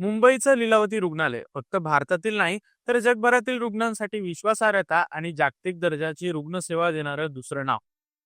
मुंबईचं लिलावती रुग्णालय. फक्त भारतातील नाही तर जगभरातील रुग्णांसाठी विश्वासार्हता आणि जागतिक दर्जाची रुग्णसेवा देणारं दुसरं नाव.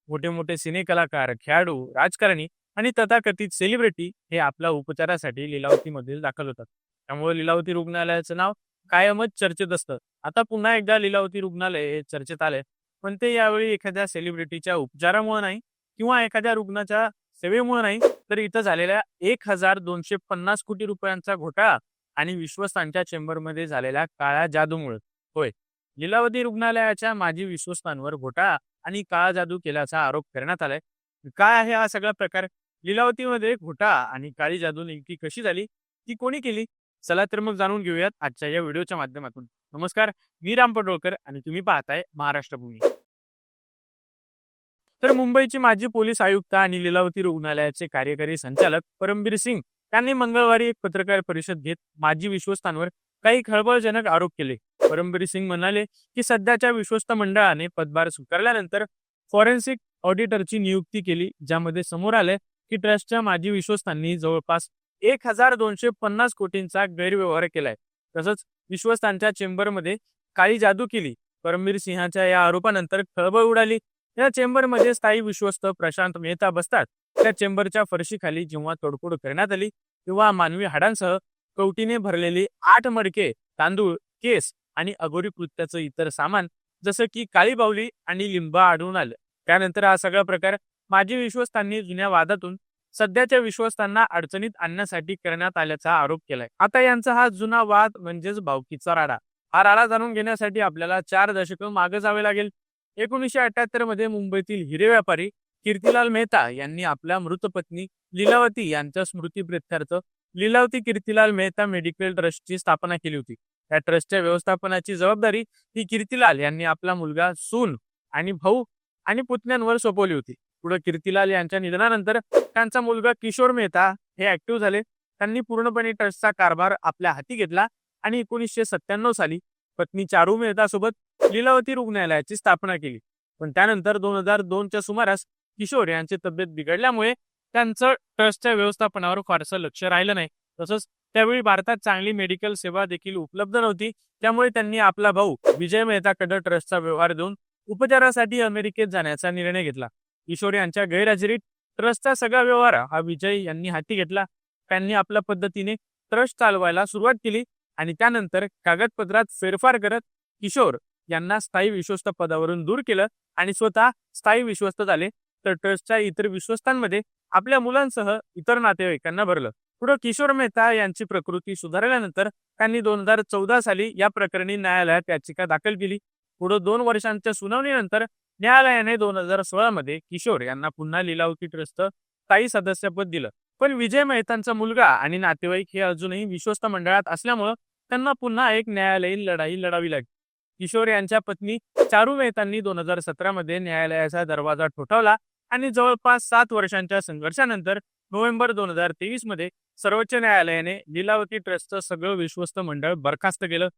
मोठे मोठे सिने कलाकार खेळाडू राजकारणी आणि तथाकथित सेलिब्रिटी हे आपल्या उपचारासाठी लीलावतीमध्ये दाखल होतात. त्यामुळे लीलावती रुग्णालयाचं नाव कायमच चर्चेत असतं. आता पुन्हा एकदा लीलावती रुग्णालय हे चर्चेत आले पण ते यावेळी एखाद्या सेलिब्रिटीच्या उपचारामुळे नाही किंवा एखाद्या रुग्णाच्या सेवेमुळे नाही तर इथं झालेल्या एक हजार दोनशे पन्नास कोटी रुपयांचा घोटाळा आणि विश्वस्तांच्या चेंबरमध्ये झालेल्या काळ्या जादूमुळे. होय. लीलावती रुग्णालयाच्या माजी विश्वस्तांवर घोटाळा आणि काळा जादू केल्याचा आरोप करण्यात आलाय. काय आहे हा सगळा प्रकार? लिलावतीमध्ये घोटाळा आणि काळी जादू नेमकी कशी झाली? ती कोणी केली? चला तर मग जाणून घेऊयात आजच्या या व्हिडिओच्या माध्यमातून. नमस्कार मी राम पडोळकर आणि तुम्ही पाहताय महाराष्ट्र भूमी. तर मुंबईचे माजी पोलीस आयुक्त आणि लीलावती रुग्णालयाचे कार्यकारी संचालक परमबीर सिंग त्यांनी मंगळवारी एक पत्रकार परिषद घेत माजी विश्वस्तांवर काही खळबळजनक आरोप केले. परमबीर सिंग म्हणाले की सध्याच्या विश्वस्त मंडळाने पदभार स्वीकारल्यानंतर फॉरेन्सिक ऑडिटरची नियुक्ती केली ज्यामध्ये समोर आले की ट्रस्टच्या माजी विश्वस्तांनी जवळपास एक हजार दोनशे पन्नास कोटींचा गैरव्यवहार केलाय. तसंच विश्वस्तांच्या चेंबरमध्ये काळी जादू केली. परमबीर सिंहाच्या या आरोपानंतर खळबळ उडाली. या चेंबरमध्ये स्थायी विश्वस्त प्रशांत मेहता बसतात. त्या चेंबरच्या फरशीखाली जेव्हा तोडफोड करण्यात आली तेव्हा मानवी हाडांसह कवटीने भरलेली आठ मडके तांदूळ केस आणि अगोरी कृत्याचं इतर सामान जसं की काळी बावली आणि लिंबा आढळून आलं. त्यानंतर हा सगळा प्रकार माजी विश्वस्तांनी जुन्या वादातून सध्याच्या विश्वस्तांना अडचणीत आणण्यासाठी करण्यात आल्याचा आरोप केलाय. आता यांचा हा जुना वाद म्हणजेच भावकीचा राडा. हा राडा जाणून घेण्यासाठी आपल्याला चार दशकं मागे जावे लागेल. एकोणीसशे अठ्याहत्तरमध्ये मुंबईतील हिरे व्यापारी कीर्तीलाल मेहता यांनी आपल्या मृत पत्नी लीलावती यांच्या स्मृतीप्रित्यर्थ लीलावती कीर्तिलाल मेहता मेडिकल ट्रस्टची स्थापना केली होती. या ट्रस्टच्या व्यवस्थापनाची जबाबदारी ही कीर्तिलाल यांनी आपला मुलगा सून आणि भाऊ आणि पुतण्यांवर सोपवली होती. पुढे कीर्तिलाल यांच्या निधनानंतर त्यांचा मुलगा किशोर मेहता हे ऍक्टिव्ह झाले. त्यांनी पूर्णपणे ट्रस्टचा कारभार आपल्या हाती घेतला आणि एकोणीसशे सत्त्याण्णव साली पत्नी चारू मेहता सोबत लीलावती रुग्णालयाची स्थापना केली. पण त्यानंतर दोन हजार दोनच्या सुमारास किशोर यांची तब्येत बिघडल्यामुळे त्यांचं ट्रस्टच्या व्यवस्थापनावर फारसं लक्ष राहिलं नाही. तसंच त्यावेळी भारतात चांगली मेडिकल सेवा देखील उपलब्ध नव्हती. त्यामुळे त्यांनी आपला भाऊ विजय मेहताकडे ट्रस्टचा व्यवहार देऊन उपचारासाठी अमेरिकेत जाण्याचा निर्णय घेतला. किशोर यांच्या गैरहजेरीत ट्रस्टचा सगळा व्यवहार हा विजय यांनी हाती घेतला. त्यांनी आपल्या पद्धतीने ट्रस्ट चालवायला सुरुवात केली आणि त्यानंतर कागदपत्रात फेरफार करत किशोर यांना स्थायी विश्वस्त पदावरून दूर केलं आणि स्वतः स्थायी विश्वस्त झाले तर ट्रस्टच्या इतर विश्वस्तांमध्ये आपल्या मुलांसह इतर नातेवाईकांना भरलं. पुढे किशोर मेहता यांची प्रकृती सुधारल्यानंतर त्यांनी दोन हजार चौदा साली या प्रकरणी न्यायालयात याचिका दाखल केली. पुढे दोन वर्षांच्या सुनावणीनंतर न्यायालयाने दोन हजार सोळा मध्ये किशोर यांना पुन्हा लिलावती ट्रस्ट स्थायी सदस्यपद दिलं. पण विजय मेहतांचा मुलगा आणि नातेवाईक हे अजूनही विश्वस्त मंडळात असल्यामुळं त्यांना पुन्हा एक न्यायालयीन लढाई लढावी लागली. किशोर यांच्या पत्नी चारू मेहतांनी दोन हजार सतरा मध्ये न्यायालयाचा दरवाजा ठोठावला आणि जवळपास सात वर्षांच्या संघर्षानंतर नोव्हेंबर दोन हजार तेवीसमध्ये सर्वोच्च न्यायालयाने लीलावती ट्रस्टचं सगळं विश्वस्त मंडळ बरखास्त केलं.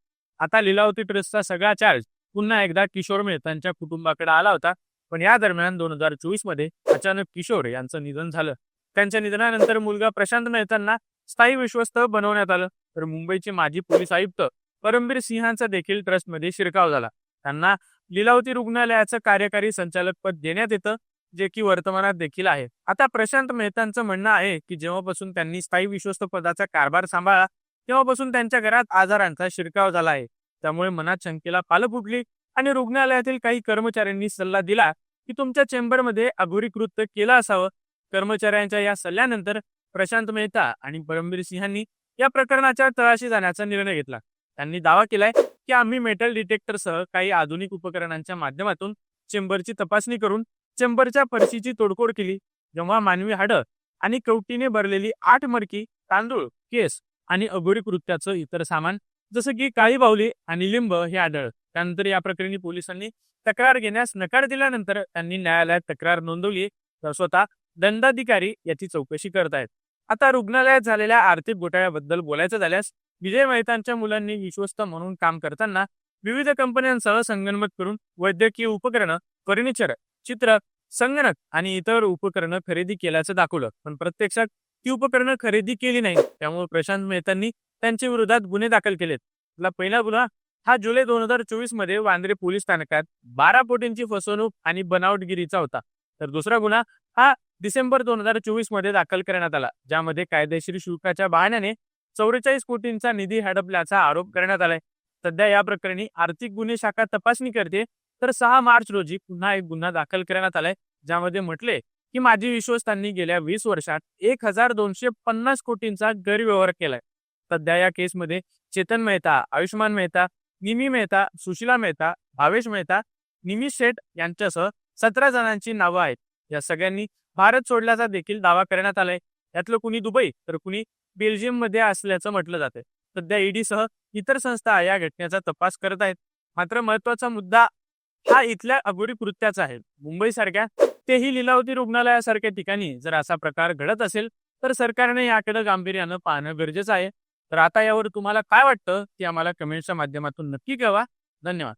आता लीलावती ट्रस्टचा सगळा चार्ज पुन्हा एकदा किशोर मेहतांच्या कुटुंबाकडे आला होता. पण या दरम्यान दोन हजार चोवीसमध्ये अचानक किशोर यांचं निधन झालं. त्यांच्या निधनानंतर मुलगा प्रशांत मेहतांना स्थायी विश्वस्त बनवण्यात आलं. तर मुंबईचे माजी पोलीस आयुक्त परमबीर सिंहांचा देखील ट्रस्टमध्ये शिरकाव झाला. त्यांना लीलावती रुग्णालयाचं कार्यकारी संचालक पद देण्यात येतं जे की वर्तमानात देखील आहे. आता प्रशांत मेहतांचं म्हणणं आहे की जेव्हापासून त्यांनी स्थायी विश्वस्त पदाचा कारभार सांभाळला तेव्हापासून त्यांच्या घरात आजारांचा शिरकाव झाला आहे. त्यामुळे मनात शंकेला पालं फुटली आणि रुग्णालयातील काही कर्मचाऱ्यांनी सल्ला दिला की तुमच्या चेंबरमध्ये अघोरीकृत केलं असावं. कर्मचाऱ्यांच्या या सल्ल्यानंतर प्रशांत मेहता आणि परमबीर सिंहांनी या प्रकरणाच्या तळाशी जाण्याचा निर्णय घेतला. त्यांनी दावा केलाय की आम्ही मेटल डिटेक्टरसह काही आधुनिक उपकरणांच्या माध्यमातून चेंबरची तपासणी करून चेंबरच्या फरशीची तोडफोड केली. जेव्हा मानवी हाडं आणि कवटीने भरलेली आठ मरकी तांदूळ केस आणि अघोरी कृत्याचं इतर सामान जसं की काळी बाहुली आणि लिंब हे आढळ त्यानंतर या प्रकरणी पोलिसांनी तक्रार घेण्यास नकार दिल्यानंतर त्यांनी न्यायालयात तक्रार नोंदवली. तर स्वतः दंडाधिकारी याची चौकशी करतायत. आता रुग्णालयात झालेल्या आर्थिक घोटाळ्याबद्दल बोलायचं झाल्यास विजय मेहतांच्या मुलांनी विश्वस्त म्हणून काम करताना विविध कंपन्यांसह संगणमत करून वैद्यकीय उपकरणं फर्निचर चित्र संगणक आणि इतर उपकरणं खरेदी केल्याचं दाखवलं. पण प्रत्यक्षात ती उपकरणं खरेदी केली नाही त्यामुळे प्रशांत मेहतांनी त्यांच्या विरोधात गुन्हे दाखल केलेत. आपला पहिला गुन्हा हा जुलै दोन हजार चोवीसमध्ये वांद्रे पोलीस स्थानकात बारा कोटींची फसवणूक आणि बनावटगिरीचा होता. तर दुसरा गुन्हा हा डिसेंबर दोन हजार चोवीसमध्ये दाखल करण्यात आला ज्यामध्ये कायदेशीर शुल्काच्या बहाण्याने चौवेचाळीस कोटींचा निधी हडपल्याचा आरोप करण्यात आलाय. सध्या या प्रकरणी आर्थिक गुन्हे शाखा तपासणी करते तर सहा मार्च रोजी पुन्हा एक गुन्हा दाखल करण्यात आलाय ज्यामध्ये म्हटले की माजी विश्वस्तांनी गेल्या वीस वर्षात एक हजार दोनशे पन्नास कोटींचा गैरव्यवहार केलाय. सध्या या केसमध्ये चेतन मेहता आयुष्मान मेहता निमी मेहता सुशीला मेहता भावेश मेहता निमी शेठ यांच्यासह सतरा जणांची नावं आहेत. या सगळ्यांनी भारत सोडल्याचा देखील दावा करण्यात आलाय. यातलं कुणी दुबई तर कुणी बेल्जियममध्ये असल्याचं म्हटलं जातं सध्या ईडी सह इतर संस्था या घटनेचा तपास करत आहेत. मात्र महत्त्वाचा मुद्दा हा इथल्या अगोरी कृत्याचा आहे. मुंबईसारख्या तेही लिलावती रुग्णालयासारख्या ठिकाणी जर असा प्रकार घडत असेल तर सरकारने याकडे गांभीर्यानं पाहणं गरजेचं आहे. तर आता यावर तुम्हाला काय वाटतं ते आम्हाला कमेंटच्या माध्यमातून नक्की कळवा. धन्यवाद.